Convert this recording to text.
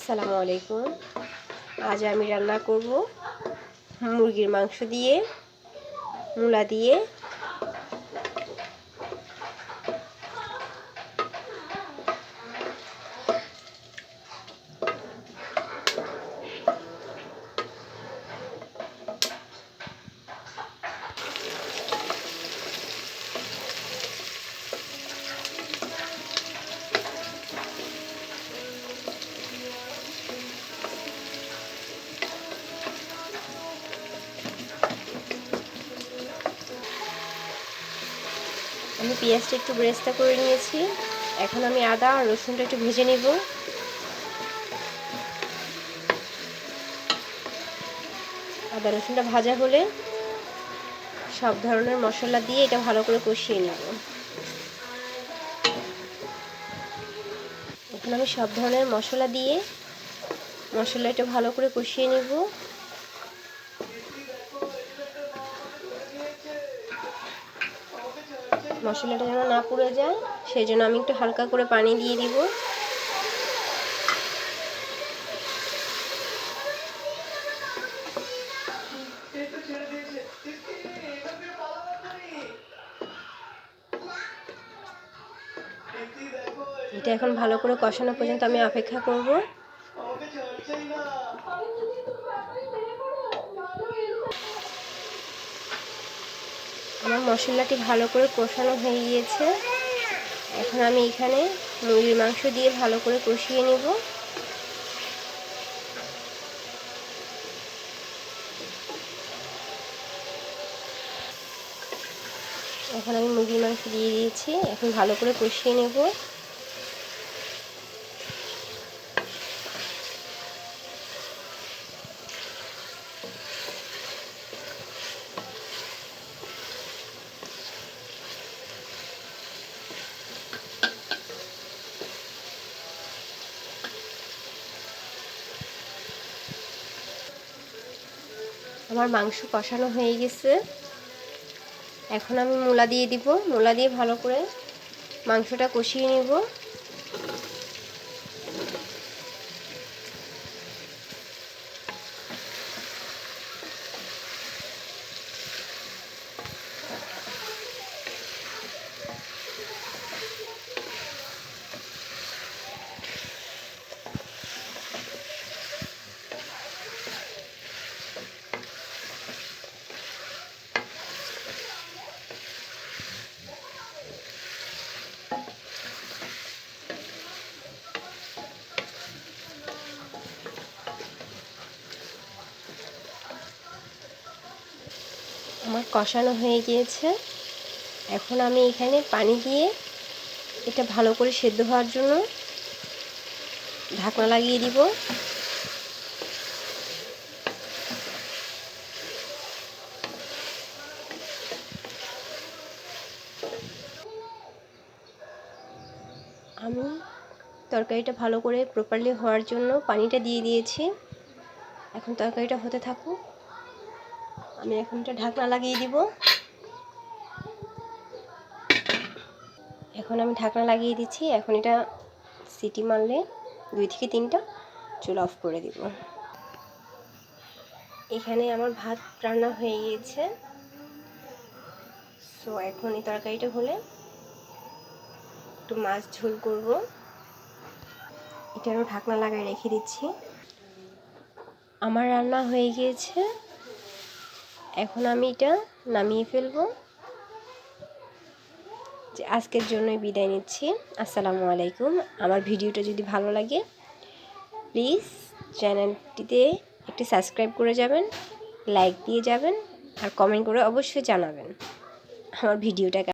আসসালামু আলাইকুম। আজ আমি রান্না করব মুরগির মাংস দিয়ে মূলা দিয়ে। আমি পেঁয়াজটা একটু ব্রেস্তা করে নিয়েছি। এখন আমি আদা আর রসুনটা একটু ভেজে নিব। আদা, রসুনটা ভাজা হলে সব ধরনের মশলা দিয়ে এটা ভালো করে কষিয়ে নেব। এখন আমি সব ধরনের মশলা দিয়ে মশলা মশলাটা ভালো করে কষিয়ে নেব। মশলাটা যেন না পুড়ে যায়, সেই জন্য আমি একটু হালকা করে পানি দিয়ে দিব। এটা এখন ভালো করে কষানো পর্যন্ত আমি অপেক্ষা করব। আমার মশলাটি ভালো করে কষানো হয়ে গিয়েছে। এখন আমি এখানে মুরগির মাংস দিয়ে ভালো করে কষিয়ে নেব। এখন আমি মুরগির মাংস দিয়ে দিয়েছি। এখন ভালো করে কষিয়ে নেব। আমার মাংস কষানো হয়ে গেছে। এখন আমি মূলা দিয়ে দিব। মূলা দিয়ে ভালো করে মাংসটা কষিয়ে নিব। আমার কষানো হয়ে গিয়েছে। এখন আমি এখানে পানি দিয়ে এটা ভালো করে সেদ্ধ হওয়ার জন্য ঢাকনা লাগিয়ে দিব। আমি তরকারিটা ভালো করে প্রপারলি হওয়ার জন্য পানিটা দিয়ে দিয়েছি। এখন তরকারিটা হতে থাকুক। আমি এখন এটা ঢাকনা লাগিয়ে দিব। এখন আমি ঢাকনা লাগিয়ে দিচ্ছি। এখন এটা সিটি মারলে দুই থেকে তিনটা চুল অফ করে দিব। এখানে আমার ভাত রান্না হয়ে গিয়েছে। সো এখন এই তরকারিটা হলে একটু মাছ ঝোল করব। এটারও ঢাকনা লাগায় রেখে দিচ্ছি। আমার রান্না হয়ে গিয়েছে। এখন আমি এটা নামিয়ে ফেলব। যে আজকের জন্যই বিদায় নিচ্ছি। আসসালামু আলাইকুম। আমার ভিডিওটা যদি ভালো লাগে প্লিজ চ্যানেলটিতে একটি সাবস্ক্রাইব করে যাবেন লাইক দিয়ে যাবেন, আর কমেন্ট করে অবশ্যই জানাবেন। আমার ভিডিওটা